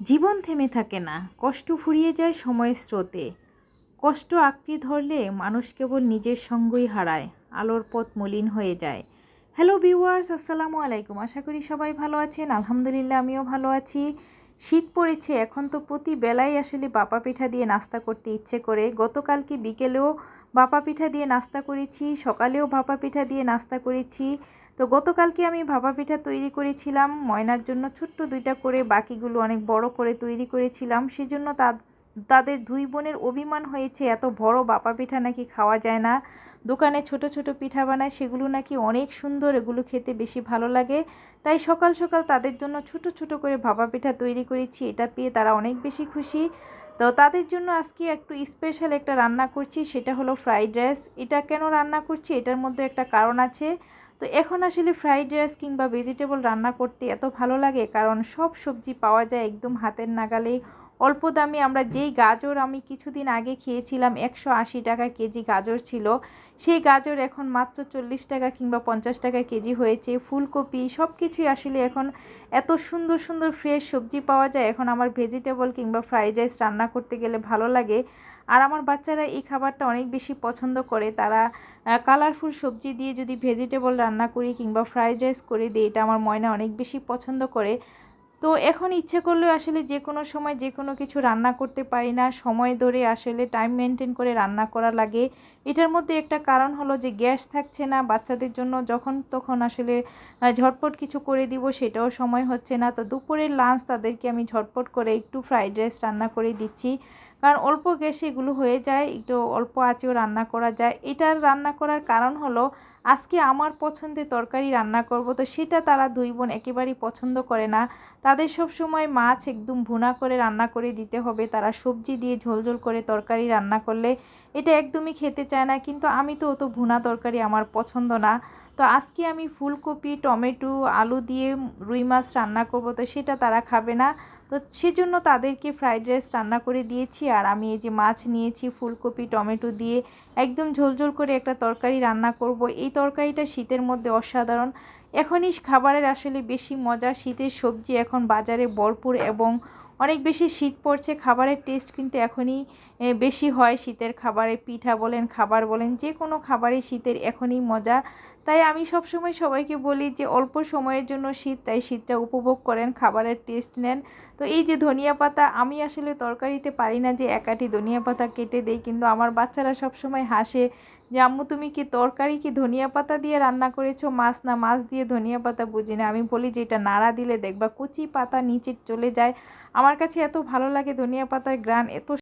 জীবন থেমে থাকে না, কষ্ট ফুরিয়ে যায় সময়ের স্রোতে। কষ্ট আঁকড়ে ধরলে মানুষ কেবল নিজের সঙ্গই হারায়, আলোর পথ মলিন হয়ে যায়। হ্যালো ভিউয়ার্স, আসসালামু আলাইকুম। আশা করি সবাই ভালো আছেন। আলহামদুলিল্লাহ, আমিও ভালো আছি। শীত পড়েছে, এখন তো প্রতি বেলায় আসলে বাপা পিঠা দিয়ে নাস্তা করতে ইচ্ছে করে। গতকালকে বিকেলেও বাপা পিঠা দিয়ে নাস্তা করেছি, সকালেও ভাপা পিঠা দিয়ে নাস্তা করেছি। তো গতকালকে আমি ভাপা পিঠা তৈরি করেছিলাম, ময়নার জন্য ছোট্ট দুইটা করে, বাকিগুলো অনেক বড় করে তৈরি করেছিলাম। সেজন্য তা, তাদের দুই বোনের অভিমান হয়েছে, এত বড় বাপা পিঠা নাকি খাওয়া যায় না। দোকানে ছোট ছোট পিঠা বানায়, সেগুলো নাকি অনেক সুন্দর, এগুলো খেতে বেশি ভালো লাগে। তাই সকাল সকাল তাদের জন্য ছোট ছোট করে ভাপা পিঠা তৈরি করেছি, এটা পেয়ে তারা অনেক বেশি খুশি। তো তাদের জন্য আজকে একটু স্পেশাল একটা রান্না করছি, সেটা হলো ফ্রাইড রাইস এটা কেন রান্না করছি? এটার মধ্যে একটা কারণ আছে। তো এখন আসলে ফ্রাইড রাইস কিংবা ভেজিটেবল রান্না করতে এত ভালো লাগে, কারণ সব সবজি পাওয়া যায় একদম হাতের নাগালেই অল্প দামে আমরা যেই গাজর আমি কিছুদিন আগে খেয়েছিলাম একশো আশি টাকা কেজি গাজর ছিল, সেই গাজর এখন মাত্র চল্লিশ টাকা কিংবা পঞ্চাশ টাকা কেজি হয়েছে, ফুলকপি সব কিছুই আসলে এখন এত সুন্দর সুন্দর ফ্রেশ সবজি পাওয়া যায়, এখন আমার ভেজিটেবল কিংবা ফ্রাইড রাইস রান্না করতে গেলে ভালো লাগে। আর আমার বাচ্চারা এই খাবারটা অনেক বেশি পছন্দ করে, তারা কালারফুল সবজি দিয়ে যদি ভেজিটেবল রান্না করি কিংবা ফ্রাইড রাইস করে দিই, এটা আমার ময়না অনেক বেশি পছন্দ করে। তো এখন ইচ্ছে করলেও আসলে যে কোনো সময় যে কোনো কিছু রান্না করতে পারি না। সময় ধরে আসলে টাইম মেনটেন করে রান্না করা লাগে। এটার মধ্যে একটা কারণ হলো যে গ্যাস থাকছে না বাচ্চাদের জন্য। যখন তখন আসলে ঝটপট কিছু করে দিব সেটাও সময় হচ্ছে না। তো দুপুরের লাঞ্চ তাদেরকে আমি ঝটপট করে একটু ফ্রাইড রাইস রান্না করে দিচ্ছি। কারণ অল্প গ্যাসে এগুলো হয়ে যায়, একটু অল্প আঁচেও রান্না করা যায়। এটার রান্না করার কারণ হলো, আজকে আমার পছন্দের তরকারি রান্না করব, তো সেটা তারা দুই বোন একেবারেই পছন্দ করে না। তাদের সব সময় মাছ একদম ভুনা করে রান্না করে দিতে হবে, তারা সবজি দিয়ে ঝোলঝোল করে তরকারি রান্না করলে এটা একদমই খেতে চায় না। কিন্তু আমি তো অত ভুনা তরকারি আমার পছন্দ না। তো আজকে আমি ফুলকপি, টমেটো, আলু দিয়ে রুই মাছ রান্না করব, তো সেটা তারা খাবে না। তো সেজন্য তাদেরকে ফ্রাইড রাইস রান্না করে দিয়েছি। আর আমি এই যে মাছ নিয়েছি, ফুলকপি, টমেটো দিয়ে একদম ঝোলঝোল করে একটা তরকারি রান্না করব। এই তরকারিটা শীতের মধ্যে অসাধারণ। এখনই খাবারের আসলে বেশি মজা। শীতের সবজি এখন বাজারে ভরপুর এবং অনেক বেশি শীত পড়ছে। খাবারের টেস্ট কিন্তু এখনই বেশি হয়। শীতের খাবারে পিঠা বলেন, খাবার বলেন যে কোনো খাবারই শীতের এখনই মজা। তাই আমি সবসময় সবাইকে বলি যে অল্প সময়ের জন্য শীত, তাই শীতটা উপভোগ করেন, খাবারের টেস্ট নেন। তো এই যে ধনিয়া পাতা, আমি আসলে তরকারিতে পারি না যে একাটি ধনিয়া পাতা কেটে দেই, কিন্তু আমার বাচ্চারা সবসময় হাসে যে, আম্মু, তুমি কি তরকারি কি ধনিয়া পাতা দিয়ে রান্না করেছ? মাছ না মাছ দিয়ে ধনিয়া পাতা বুঝি না। আমি বলি যে, এটা নাড়া দিলে দেখবা কুচি পাতা নিচে চলে যায়। আমার কাছে এত ভালো লাগে ধনিয়া পাতার গ্রান, এত